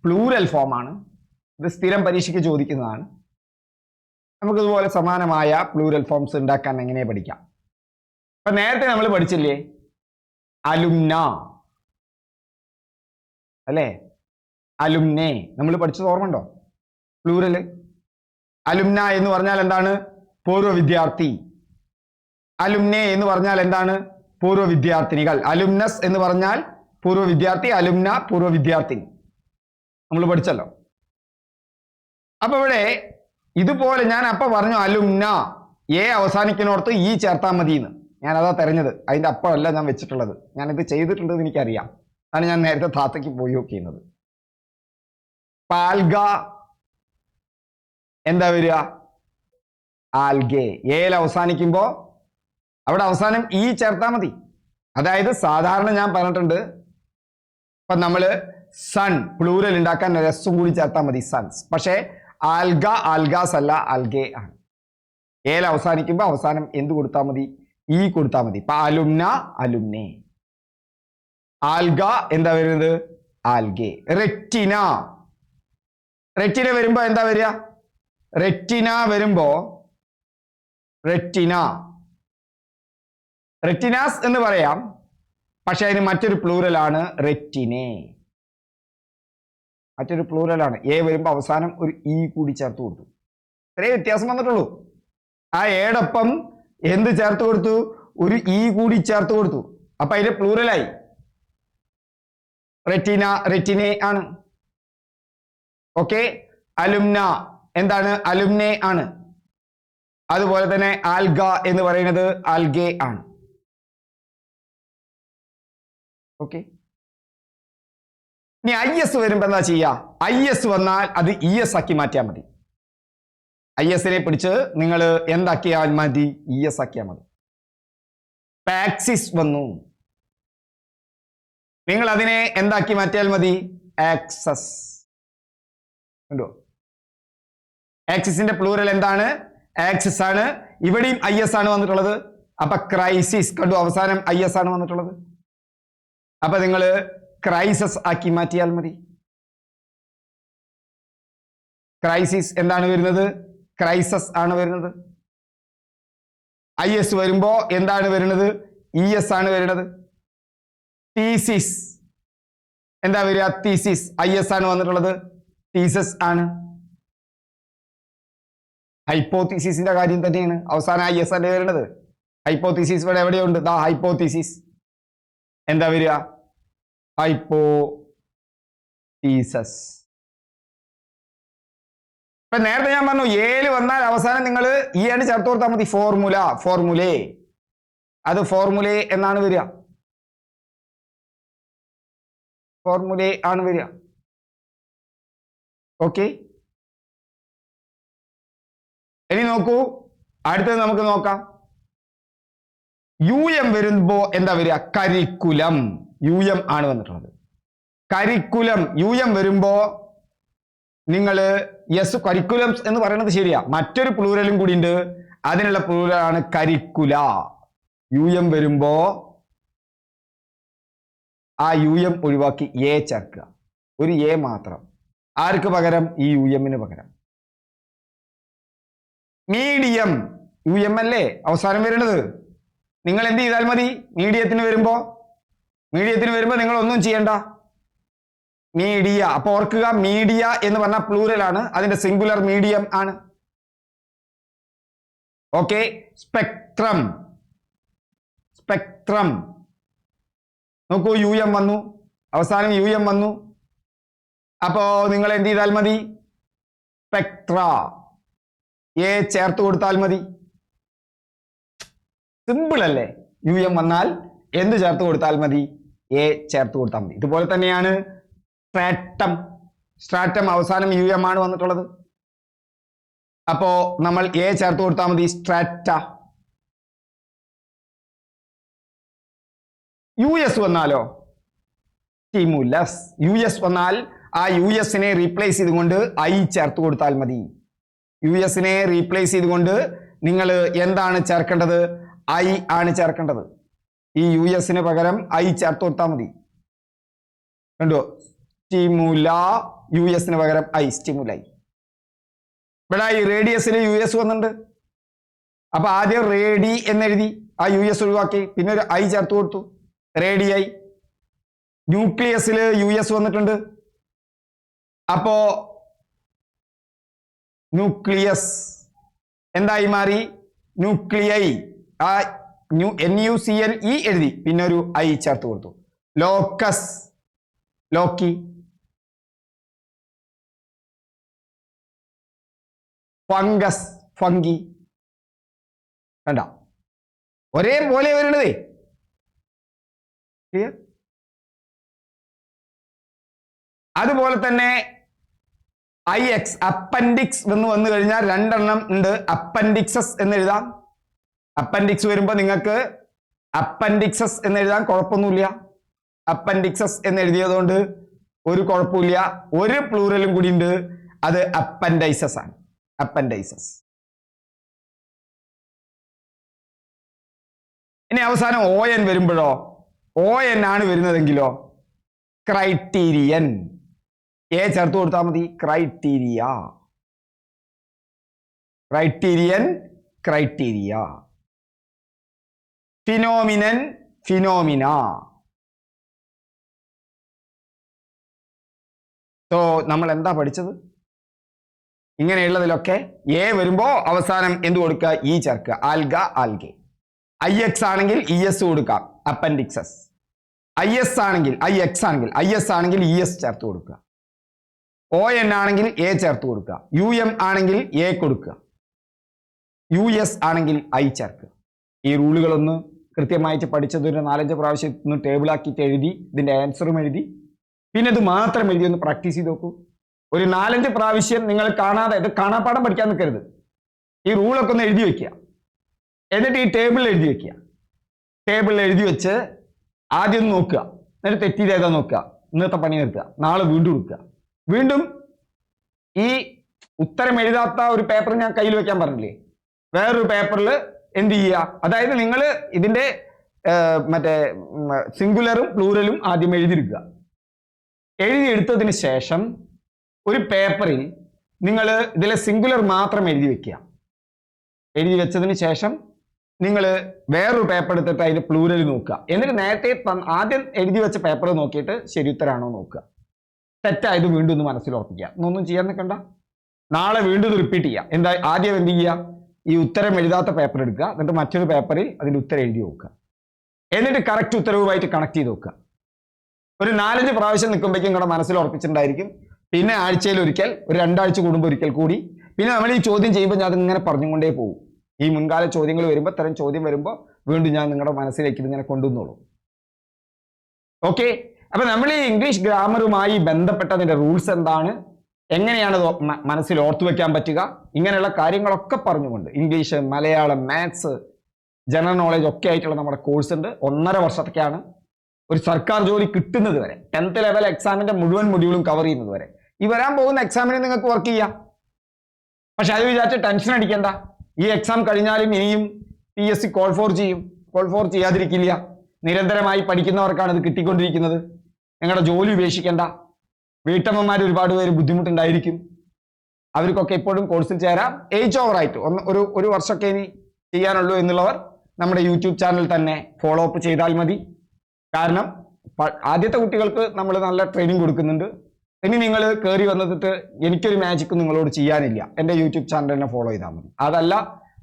പ്ലൂരൽ ഫോമാണ് ഇത് സ്ഥിരം പരീക്ഷയ്ക്ക് ചോദിക്കുന്നതാണ്. നമുക്ക് ഇതുപോലെ സമാനമായ പ്ലൂരൽ ഫോംസ് ഉണ്ടാക്കാൻ എങ്ങനെ പഠിക്കാം? അപ്പൊ നേരത്തെ നമ്മൾ പഠിച്ചില്ലേ? അലുംന. അല്ലേ? അലുംനെ. നമ്മൾ പഠിച്ചത് ഓർമ്മയുണ്ടോ? പ്ലൂരൽ അലുംന എന്ന് പറഞ്ഞാൽ എന്താണ്? പൂർവ വിദ്യാർത്ഥി. അലുംനെ എന്ന് പറഞ്ഞാൽ എന്താണ്? പൂർവ വിദ്യാർത്ഥിനികൾ. അലുംനസ് എന്ന് പറഞ്ഞാൽ പൂർവ വിദ്യാർത്ഥി അലുംന പൂർവ വിദ്യാർത്ഥിനി നമ്മൾ പഠിച്ചല്ലോ. അപ്പൊ ഇവിടെ ഇതുപോലെ ഞാൻ അപ്പൊ പറഞ്ഞു അലുംന എ അവസാനിക്കുന്നിടത്ത് ഈ ചേർത്താൽ മതി എന്ന് ഞാൻ അതാ തെരഞ്ഞത്. അതിന്റെ അപ്പമല്ല ഞാൻ വെച്ചിട്ടുള്ളത്. ഞാനിത് ചെയ്തിട്ടുണ്ടെന്ന് എനിക്കറിയാം. അതാണ് ഞാൻ നേരത്തെ താത്തയ്ക്ക് പോയി നോക്കിയിരുന്നത് പാൽഗ എന്താ വരിക? ആൽഗെ. ഏൽ അവസാനിക്കുമ്പോ അവിടെ അവസാനം ഈ ചേർത്താൽ മതി. അതായത് സാധാരണ ഞാൻ പറഞ്ഞിട്ടുണ്ട് ഇപ്പൊ നമ്മൾ സൺ പ്ലൂരൽ ഉണ്ടാക്കാൻ രസം കൂടി ചേർത്താൽ മതി സൺസ് പക്ഷേ ആൽഗ ആൽഗാസ് അല്ല ആൽഗെ ആണ്. ഏൽ അവസാനിക്കുമ്പോ അവസാനം എന്ത് കൊടുത്താൽ മതി? ഈ കൊടുത്താൽ മതി. ഇപ്പൊ അലുംന അലുംനെ ആൽഗ എന്താ വരുന്നത്? ആൽഗെ. റെറ്റിന. റെറ്റിന വരുമ്പോ എന്താ വരിക? റെറ്റിന വരുമ്പോ റെറ്റിന. റെറ്റിനാസ് എന്ന് പറയാം. പക്ഷെ അതിന് മറ്റൊരു പ്ലൂറലാണ് റെറ്റിനെ. മറ്റൊരു പ്ലൂറലാണ് എ വരുമ്പോൾ അവസാനം ഒരു ഇ കൂടി ചേർത്ത് കൊടുത്തു. ഇത്രേ വ്യത്യാസം വന്നിട്ടുള്ളൂ. ആ ഏടൊപ്പം എന്ത് ചേർത്ത് കൊടുത്തു? ഒരു ഇ കൂടി ചേർത്ത് കൊടുത്തു. അപ്പൊ അതിന്റെ പ്ലൂറലായി റെറ്റിന റെറ്റിനെ ആണ്. ഓക്കെ അലുംന എന്താണ്? അലുംനെ ആണ്. അതുപോലെ തന്നെ ആൽഗ എന്ന് പറയുന്നത് ആൽഗെ ആണ്. ഓക്കെ ഇനി ഐ എസ് വരുമ്പോ എന്താ ചെയ്യുക ഐ എസ് വന്നാൽ അത് ഇ എസ് ആക്കി മാറ്റിയാൽ മതി. ഐ എസിനെ പിടിച്ച് നിങ്ങൾ എന്താക്കിയാൽ മതി ഇ എസ് ആക്കിയാൽ മതി. പാക്സിസ് വന്നു. നിങ്ങൾ അതിനെ എന്താക്കി മാറ്റിയാൽ മതി? ആക്സസ് കണ്ടോ? ആക്സിസിന്റെ പ്ലൂറൽ എന്താണ്? ആക്സിസ് ആണ്. ഇവിടെയും ഐ എസ് ആണ് വന്നിട്ടുള്ളത്. അപ്പൊ ക്രൈസിസ് കണ്ടു? അവസാനം ഐ എസ് ആണ് വന്നിട്ടുള്ളത്. അപ്പൊ നിങ്ങൾ ക്രൈസസ് ആക്കി മാറ്റിയാൽ മതി. ക്രൈസിസ് എന്താണ് വരുന്നത്? ക്രൈസസ് ആണ് വരുന്നത്. ഐ എസ് വരുമ്പോ എന്താണ് വരുന്നത്? ഇ എസ് ആണ് വരുന്നത്. തീസിസ് എന്താ വരിക? തീസിസ് ഐ എസ് ആണ് വന്നിട്ടുള്ളത്. തീസസ് ആണ്. ഹൈപ്പോതീസിന്റെ കാര്യം തന്നെയാണ്. അവസാനം ഐ എസ് അല്ലേ വരുന്നത്? ഹൈപ്പോത്തീസിസ് ഇവിടെ എവിടെയുണ്ട്? ദാ ഹൈപ്പോത്തീസിസ് എന്താ വരിക? ഹൈപ്പോ തീസസ് ഇപ്പൊ നേരത്തെ ഞാൻ പറഞ്ഞു ഏഴ് വന്നാൽ അവസാനം നിങ്ങൾ ഈ ആണ് ചേർത്ത് കൊടുത്താൽ മതി. ഫോർമുല ഫോർമുലേ അത് ഫോർമുലേ എന്നാണ് വരിക. ഫോർമുലേ ആണ് വരിക. ഓക്കെ ഇനി നോക്കൂ. അടുത്തത് നമുക്ക് നോക്കാം. യു എം വരുമ്പോ എന്താ വരിക? കരിക്കുലം. യു എം ആണ് വന്നിട്ടുള്ളത്. കരിക്കുലം യു എം വരുമ്പോ നിങ്ങൾ യെസ് കരിക്കുലംസ് എന്ന് പറയുന്നത് ശരിയാ. മറ്റൊരു പ്ലൂരലും കൂടി ഉണ്ട് അതിനുള്ള പ്ലൂരലാണ് കരിക്കുല. യു എം വരുമ്പോ ആ യു എം ഒഴിവാക്കി എ ചേർക്കുക. ഒരു എ മാത്രം. ആർക്ക് പകരം? ഈ യു എമ്മിന് പകരം. മീഡിയം. യു എം അല്ലേ? അവസാനം വരേണ്ടത്. നിങ്ങൾ എന്ത് ചെയ്താൽ മതി? മീഡിയത്തിന് വരുമ്പോ മീഡിയത്തിന് വരുമ്പോൾ നിങ്ങൾ ഒന്നും ചെയ്യണ്ട. മീഡിയ. അപ്പൊ ഓർക്കുക മീഡിയ എന്ന് പറഞ്ഞ പ്ലൂരൽ ആണ്. അതിന്റെ സിംഗുലർ മീഡിയം ആണ്. ഓക്കെ സ്പെക്ട്രം സ്പെക്ട്രം നോക്കൂ യു എം വന്നു. അവസാനം യു എം വന്നു. അപ്പോ നിങ്ങൾ എന്ത് ചെയ്താൽ മതി? സ്പെക്ട്ര എ ചേർത്ത് കൊടുത്താൽ മതി. സിമ്പിൾ അല്ലേ? യു എം വന്നാൽ എന്ത് ചേർത്ത് കൊടുത്താൽ മതി? എ ചേർത്ത് കൊടുത്താൽ മതി. ഇതുപോലെ തന്നെയാണ് സ്ട്രാറ്റം സ്ട്രാറ്റം അവസാനം യു എം ആണ് വന്നിട്ടുള്ളത്. അപ്പോ നമ്മൾ എ ചേർത്ത് കൊടുത്താൽ മതി സ്ട്രാറ്റ യു എസ് വന്നാലോ? സ്റ്റിമുലസ് യു എസ് വന്നാൽ ആ യു എസിനെ റീപ്ലേസ് ചെയ്തുകൊണ്ട് ഐ ചേർത്ത് കൊടുത്താൽ മതി. യു എസിനെ റീപ്ലേസ് ചെയ്തുകൊണ്ട് നിങ്ങൾ എന്താണ് ചേർക്കേണ്ടത്? ഐ ആണ് ചേർക്കേണ്ടത്. ഈ യു എസിന് പകരം ഐ ചേർത്ത് കൊടുത്താൽ മതി. കണ്ടോ? സ്റ്റിമുല യു എസിന് പകരം ഐ സ്റ്റിമുലൈ ഇവിടെ ഈ റേഡിയസിൽ യു എസ് വന്നിട്ടുണ്ട്. അപ്പൊ ആദ്യം റേഡി എന്നെഴുതി. ആ യു എസ് ഒഴിവാക്കി. പിന്നെ ഒരു ഐ ചേർത്ത് കൊടുത്തു. റേഡിഐ ന്യൂക്ലിയസിൽ യു എസ് വന്നിട്ടുണ്ട്. അപ്പോ ന്യൂക്ലിയസ് എന്തായി മാറി? ന്യൂക്ലിയൈ ആ new N U C L E എഴുതി. പിന്നെ ഒരു ഐ ചേർത്ത് കൊടുത്തു. ലോക്കസ്. ലോക്കി. ഫംഗസ്. ഫംഗി. വേണ്ട ഒരേപോലെ വരണതേ. ക്ലിയർ അതുപോലെ തന്നെ ഐ എക്സ് അപ്പൻഡിക്സ് എന്ന് വന്നു കഴിഞ്ഞാൽ രണ്ടെണ്ണം ഉണ്ട്. അപ്പൻഡിക്സസ് എന്ന് എഴുതാം. അപ്പൻഡിക്സ് വരുമ്പോൾ നിങ്ങൾക്ക് അപ്പൻഡിക്സസ് എന്ന് എഴുതാൻ കുഴപ്പമൊന്നുമില്ല. അപ്പൻഡിക്സസ് എന്ന് എഴുതിയതുകൊണ്ട് ഒരു കുഴപ്പമില്ല. ഒരു പ്ലൂറലും കൂടി ഉണ്ട്. അത് അപ്പൻഡൈസസ് ആണ്. അപ്പൻഡൈസസ് ഇനി അവസാനം ഒ എൻ വരുമ്പോഴോ? ഒ എൻ ആണ് വരുന്നതെങ്കിലോ? ക്രൈറ്റീരിയൻ എ ചേർത്ത് കൊടുത്താൽ മതി. Criteria criterion criteria phenomenon phenomena so നമ്മൾ എന്താ പഠിച്ചത്? ഇങ്ങനെയുള്ളതിലൊക്കെ എ വരുമ്പോ അവസാനം എന്ത് കൊടുക്കുക? ഈ ചേർക്കുക. ആൽഗ ആൽഗെ ഐ എക്സ് ആണെങ്കിൽ ഇ എസ് കൊടുക്കാം. അപ്പൻഡിക്സസ് ഐ എസ് ആണെങ്കിൽ ഐ എക്സ് ആണെങ്കിൽ ഐ എസ് ആണെങ്കിൽ ഇ എസ് ചേർത്ത് കൊടുക്കുക. ഒ എൻ ആണെങ്കിൽ എ ചേർത്ത് കൊടുക്കുക. യു എം ആണെങ്കിൽ എ കൊടുക്കുക. യു എസ് ആണെങ്കിൽ ഐ ചേർക്കുക. ഈ റൂളുകളൊന്ന് കൃത്യമായിട്ട് പഠിച്ചത് ഒരു നാലഞ്ച് പ്രാവശ്യം ഒന്ന് ടേബിളാക്കിയിട്ട് എഴുതി ഇതിന്റെ ആൻസറും എഴുതി. പിന്നെ ഇത് മാത്രം എഴുതി ഒന്ന് പ്രാക്ടീസ് ചെയ്ത് നോക്കൂ. ഒരു നാലഞ്ച് പ്രാവശ്യം നിങ്ങൾ കാണാതെ ഇത് കാണാപ്പാടം പഠിക്കാൻ നിൽക്കരുത്. ഈ റൂളൊക്കെ ഒന്ന് എഴുതി വെക്കുക. എന്നിട്ട് ഈ ടേബിളിൽ എഴുതി വെക്കുക. ടേബിളിൽ എഴുതി വെച്ച് ആദ്യം നോക്കുക. എന്നിട്ട് തെറ്റിയത് ഏതാ നോക്കുക. ഇന്നത്തെ പണി നിർത്തുക. നാളെ വീണ്ടും എടുക്കുക. വീണ്ടും ഈ ഉത്തരം എഴുതാത്ത ഒരു പേപ്പർ ഞാൻ കയ്യിൽ വെക്കാൻ പറഞ്ഞില്ലേ? വേറൊരു പേപ്പറിൽ എന്ത് ചെയ്യുക? അതായത് നിങ്ങൾ ഇതിന്റെ മറ്റേ സിംഗുലറും പ്ലൂറലും ആദ്യം എഴുതിയെടുക്കുക. എഴുതിയെടുത്തതിന് ശേഷം ഒരു പേപ്പറിൽ നിങ്ങൾ ഇതിലെ സിംഗുലർ മാത്രം എഴുതി വെക്കുക. എഴുതി വെച്ചതിന് ശേഷം നിങ്ങൾ വേറൊരു പേപ്പർ എടുത്തിട്ട് അതിന്റെ പ്ലൂരൽ നോക്കുക. എന്നിട്ട് നേരത്തെ ആദ്യം എഴുതി വെച്ച പേപ്പർ നോക്കിയിട്ട് ശരി ഉത്തരാണോ നോക്കുക. തെറ്റായത് വീണ്ടും ഒന്ന് മനസ്സിൽ ഉറപ്പിക്കുക. ഒന്നും ചെയ്യാൻ നിൽക്കണ്ട. നാളെ വീണ്ടും റിപ്പീറ്റ് ചെയ്യുക. എന്താ ആദ്യം എന്ത് ചെയ്യുക? ഈ ഉത്തരം എഴുതാത്ത പേപ്പർ എടുക്കുക. എന്നിട്ട് മറ്റൊരു പേപ്പറിൽ അതിന്റെ ഉത്തരം എഴുതി നോക്കുക എന്നിട്ട് കറക്റ്റ് ഉത്തരവുമായിട്ട് കണക്ട് ചെയ്ത് നോക്കുക ഒരു നാലഞ്ച് പ്രാവശ്യം നിൽക്കുമ്പോഴേക്കും നിങ്ങളുടെ മനസ്സിൽ ഉറപ്പിച്ചിട്ടുണ്ടായിരിക്കും. പിന്നെ ആഴ്ചയിൽ ഒരിക്കൽ ഒരു രണ്ടാഴ്ച കൂടുമ്പോൾ ഒരിക്കൽ കൂടി. പിന്നെ നമ്മൾ ഈ ചോദ്യം ചെയ്യുമ്പോൾ ഞാൻ അതിങ്ങനെ പറഞ്ഞുകൊണ്ടേ പോകും. ഈ മുൻകാല ചോദ്യങ്ങൾ വരുമ്പോൾ തരം ചോദ്യം വരുമ്പോൾ വീണ്ടും ഞാൻ നിങ്ങളുടെ മനസ്സിലേക്ക് ഇതിങ്ങനെ കൊണ്ടുവന്നോളൂ. ഓക്കെ അപ്പൊ നമ്മൾ ഈ ഇംഗ്ലീഷ് ഗ്രാമറുമായി ബന്ധപ്പെട്ടതിന്റെ റൂൾസ് എന്താണ്? എങ്ങനെയാണ് മനസ്സിൽ ഓർത്തു വെക്കാൻ പറ്റുക? ഇങ്ങനെയുള്ള കാര്യങ്ങളൊക്കെ പറഞ്ഞുകൊണ്ട് English Malayalam maths general knowledge ഒക്കെ ആയിട്ടുള്ള നമ്മുടെ കോഴ്സ് ഉണ്ട്. ഒന്നര വർഷത്തേക്കാണ് ഒരു സർക്കാർ ജോലി കിട്ടുന്നത് വരെ. ടെൻത്ത് ലെവൽ എക്സാമിന്റെ മുഴുവൻ മൊഡ്യൂളും കവർ ചെയ്യുന്നത് വരെ. ഈ വരാൻ പോകുന്ന എക്സാമിനെ നിങ്ങൾക്ക് വർക്ക് ചെയ്യാം. പക്ഷെ അത് വിചാരിച്ച് ടെൻഷൻ അടിക്കണ്ട. ഈ എക്സാം കഴിഞ്ഞാലും ഇനിയും P S C call for ചെയ്യും. കോൾ ഫോർ ചെയ്യാതിരിക്കില്ല. നിരന്തരമായി പഠിക്കുന്നവർക്കാണ് ഇത് കിട്ടിക്കൊണ്ടിരിക്കുന്നത്. നിങ്ങളുടെ ജോലി ഉപേക്ഷിക്കേണ്ട. വീട്ടമ്മമാർ ഒരുപാട് പേര് ബുദ്ധിമുട്ടുണ്ടായിരിക്കും. അവർക്കൊക്കെ ഇപ്പോഴും കോഴ്സിൽ ചേരാം. ഏജ് ഓവർ ആയിട്ട് ഒന്ന് ഒരു ഒരു വർഷമൊക്കെ ഇനി ചെയ്യാനുള്ളൂ എന്നുള്ളവർ നമ്മുടെ യൂട്യൂബ് ചാനൽ തന്നെ ഫോളോ അപ്പ് ചെയ്താൽ മതി. കാരണം ആദ്യത്തെ കുട്ടികൾക്ക് നമ്മൾ നല്ല ട്രെയിനിങ് കൊടുക്കുന്നുണ്ട്. ഇനി നിങ്ങൾ കയറി വന്നിട്ട് എനിക്കൊരു മാജിക്ക് നിങ്ങളോട് ചെയ്യാനില്ല. എന്റെ യൂട്യൂബ് ചാനൽ തന്നെ ഫോളോ ചെയ്താൽ മതി. അതല്ല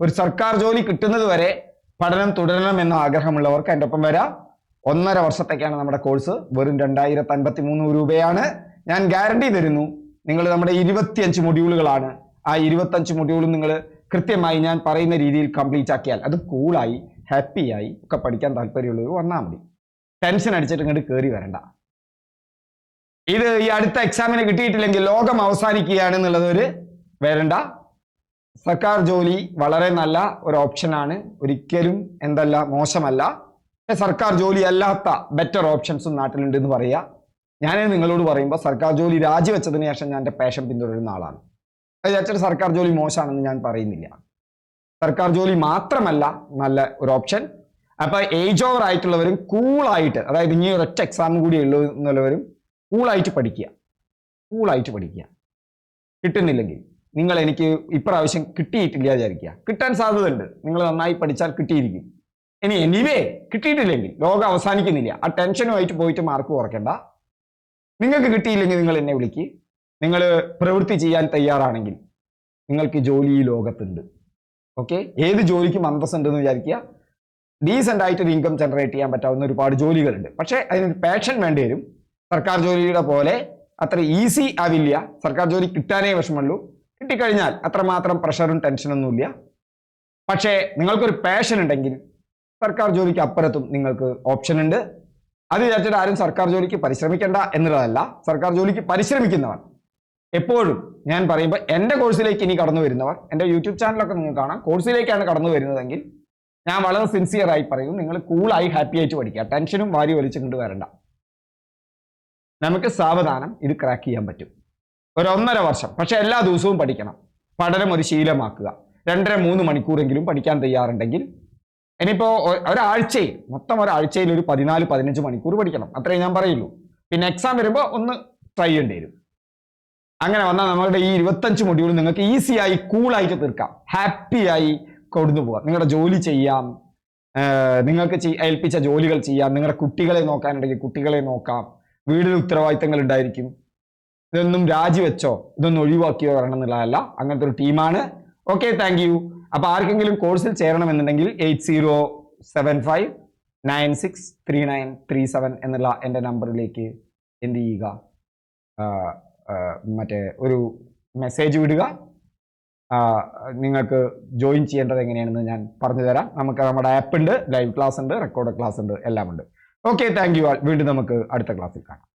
ഒരു സർക്കാർ ജോലി കിട്ടുന്നത് വരെ പഠനം തുടരണം എന്ന ആഗ്രഹമുള്ളവർക്ക് എന്റെ ഒപ്പം വരാം. ഒന്നര വർഷത്തേക്കാണ് നമ്മുടെ കോഴ്സ് വെറും രണ്ടായിരത്തി അൻപത്തി മൂന്ന് രൂപയാണ്. ഞാൻ ഗ്യാരണ്ടി തരുന്നു നിങ്ങൾ നമ്മുടെ ഇരുപത്തിയഞ്ച് മൊഡ്യൂളുകളാണ് ആ ഇരുപത്തഞ്ച് മൊഡ്യൂളും നിങ്ങൾ കൃത്യമായി ഞാൻ പറയുന്ന രീതിയിൽ കംപ്ലീറ്റ് ആക്കിയാൽ അത് കൂളായി ഹാപ്പിയായി ഒക്കെ പഠിക്കാൻ താല്പര്യമുള്ളവർ വന്നാൽ മതി. ടെൻഷൻ അടിച്ചിട്ട് ഇങ്ങോട്ട് കയറി വരണ്ട. ഇത് ഈ അടുത്ത എക്സാമിന് കിട്ടിയിട്ടില്ലെങ്കിൽ ലോകം അവസാനിക്കുകയാണ് എന്നുള്ളത് ഒരു വരണ്ട. സർക്കാർ ജോലി വളരെ നല്ല ഒരു ഓപ്ഷനാണ് ഒരിക്കലും എന്തല്ല മോശമല്ല. സർക്കാർ ജോലി അല്ലാത്ത ബെറ്റർ ഓപ്ഷൻസും നാട്ടിലുണ്ട് എന്ന് പറയാ. ഞാൻ നിങ്ങളോട് പറയുമ്പോൾ സർക്കാർ ജോലി രാജിവെച്ചതിന് ശേഷം ഞാൻ എന്റെ പാഷൻ പിന്തുടരുന്ന ആളാണ്. വിചാരിച്ചിട്ട് സർക്കാർ ജോലി മോശമാണെന്ന് ഞാൻ പറയുന്നില്ല. സർക്കാർ ജോലി മാത്രമല്ല നല്ല ഒരു ഓപ്ഷൻ അപ്പൊ ഏജ് ഓവർ ആയിട്ടുള്ളവരും കൂളായിട്ട് അതായത് ഇനി ഒരൊറ്റ എക്സാം കൂടി ഉള്ളൂ എന്നുള്ളവരും കൂളായിട്ട് പഠിക്കുക. കൂളായിട്ട് പഠിക്കുക. കിട്ടുന്നില്ലെങ്കിൽ നിങ്ങൾ എനിക്ക് ഇപ്രാവശ്യം കിട്ടിയിട്ടില്ല വിചാരിക്കുക. കിട്ടാൻ സാധ്യതയുണ്ട്. നിങ്ങൾ നന്നായി പഠിച്ചാൽ കിട്ടിയിരിക്കും. ഇനി എനിവേ കിട്ടിയിട്ടില്ലെങ്കിൽ ലോകം അവസാനിക്കുന്നില്ല. ആ ടെൻഷനുമായിട്ട് പോയിട്ട് മാർക്ക് കുറയ്ക്കണ്ട നിങ്ങൾക്ക് കിട്ടിയില്ലെങ്കിൽ നിങ്ങൾ എന്നെ വിളിക്ക്. നിങ്ങൾ പ്രവൃത്തി ചെയ്യാൻ തയ്യാറാണെങ്കിൽ നിങ്ങൾക്ക് ജോലി ഈ ലോകത്തുണ്ട്. ഓക്കെ ഏത് ജോലിക്കും അന്തസ്സുണ്ട് എന്ന് വിചാരിക്കുക. ഡീസെന്റ് ആയിട്ട് ഒരു ഇൻകം ജനറേറ്റ് ചെയ്യാൻ പറ്റാവുന്ന ഒരുപാട് ജോലികളുണ്ട്. പക്ഷേ അതിനൊരു പാഷൻ വേണ്ടി വരും. സർക്കാർ ജോലിയുടെ പോലെ അത്ര ഈസി ആവില്ല. സർക്കാർ ജോലി കിട്ടാനേ വിഷമമുള്ളൂ. കിട്ടിക്കഴിഞ്ഞാൽ അത്രമാത്രം പ്രഷറും ടെൻഷനൊന്നുമില്ല പക്ഷേ നിങ്ങൾക്കൊരു പാഷൻ ഉണ്ടെങ്കിൽ സർക്കാർ ജോലിക്ക് അപ്പുറത്തും നിങ്ങൾക്ക് ഓപ്ഷൻ ഉണ്ട്. അത് വിചാരിച്ചിട്ട് ആരും സർക്കാർ ജോലിക്ക് പരിശ്രമിക്കേണ്ട എന്നുള്ളതല്ല. സർക്കാർ ജോലിക്ക് പരിശ്രമിക്കുന്നവർ. എപ്പോഴും ഞാൻ പറയുമ്പോൾ എന്റെ കോഴ്സിലേക്ക് ഇനി കടന്നു വരുന്നവർ എന്റെ യൂട്യൂബ് ചാനലൊക്കെ നിങ്ങൾ കാണാം. കോഴ്സിലേക്കാണ് കടന്നു വരുന്നതെങ്കിൽ ഞാൻ വളരെ സിൻസിയറായി പറയും നിങ്ങൾ കൂളായി ഹാപ്പി ആയിട്ട് പഠിക്കുക. ടെൻഷനും വാരി വലിച്ചു കൊണ്ട് വരണ്ട. നമുക്ക് സാവധാനം ഇത് ക്രാക്ക് ചെയ്യാൻ പറ്റും. ഒരു ഒന്നര വർഷം പക്ഷെ എല്ലാ ദിവസവും പഠിക്കണം. പഠനം ഒരു ശീലമാക്കുക. രണ്ടര മൂന്ന് മണിക്കൂറെങ്കിലും പഠിക്കാൻ തയ്യാറുണ്ടെങ്കിൽ ഇനിയിപ്പോ ഒരാഴ്ചയിൽ മൊത്തം ഒരാഴ്ചയിൽ ഒരു പതിനാല് പതിനഞ്ച് മണിക്കൂർ പഠിക്കണം. അത്രേ ഞാൻ പറയുള്ളൂ. പിന്നെ എക്സാം വരുമ്പോൾ ഒന്ന് ട്രൈ ചെയ്യേണ്ടി വരും. അങ്ങനെ വന്നാൽ നമ്മളുടെ ഈ ഇരുപത്തഞ്ച് മൊഡ്യൂൾ നിങ്ങൾക്ക് ഈസിയായി കൂളായിട്ട് തീർക്കാം. ഹാപ്പിയായി കൊടുന്നു പോകാം നിങ്ങളുടെ ജോലി ചെയ്യാം. നിങ്ങൾക്ക് ഏൽപ്പിച്ച ജോലികൾ ചെയ്യാം. നിങ്ങളുടെ കുട്ടികളെ നോക്കാനുണ്ടെങ്കിൽ കുട്ടികളെ നോക്കാം. വീടിന് ഉത്തരവാദിത്തങ്ങൾ ഉണ്ടായിരിക്കും. ഇതൊന്നും രാജിവെച്ചോ ഇതൊന്നും ഒഴിവാക്കിയോ വരണം എന്നുള്ളതല്ല അങ്ങനത്തെ ഒരു ടീമാണ് ഓക്കെ താങ്ക് യു അപ്പൊ ആർക്കെങ്കിലും കോഴ്സിൽ ചേരണമെന്നുണ്ടെങ്കിൽ eight zero seven five nine six three nine three seven എന്നുള്ള എന്റെ നമ്പറിലേക്ക് എന്ത് ചെയ്യുക? മറ്റേ ഒരു മെസ്സേജ് വിടുക. നിങ്ങൾക്ക് ജോയിൻ ചെയ്യേണ്ടത് എങ്ങനെയാണെന്ന് ഞാൻ പറഞ്ഞു തരാം. നമുക്ക് നമ്മുടെ ആപ്പ് ഉണ്ട് ലൈവ് ക്ലാസ് ഉണ്ട് റെക്കോർഡ് ക്ലാസ് ഉണ്ട് എല്ലാം ഉണ്ട് ഓക്കെ താങ്ക് യു ആൾ വീണ്ടും നമുക്ക് അടുത്ത ക്ലാസ്സിൽ കാണാം.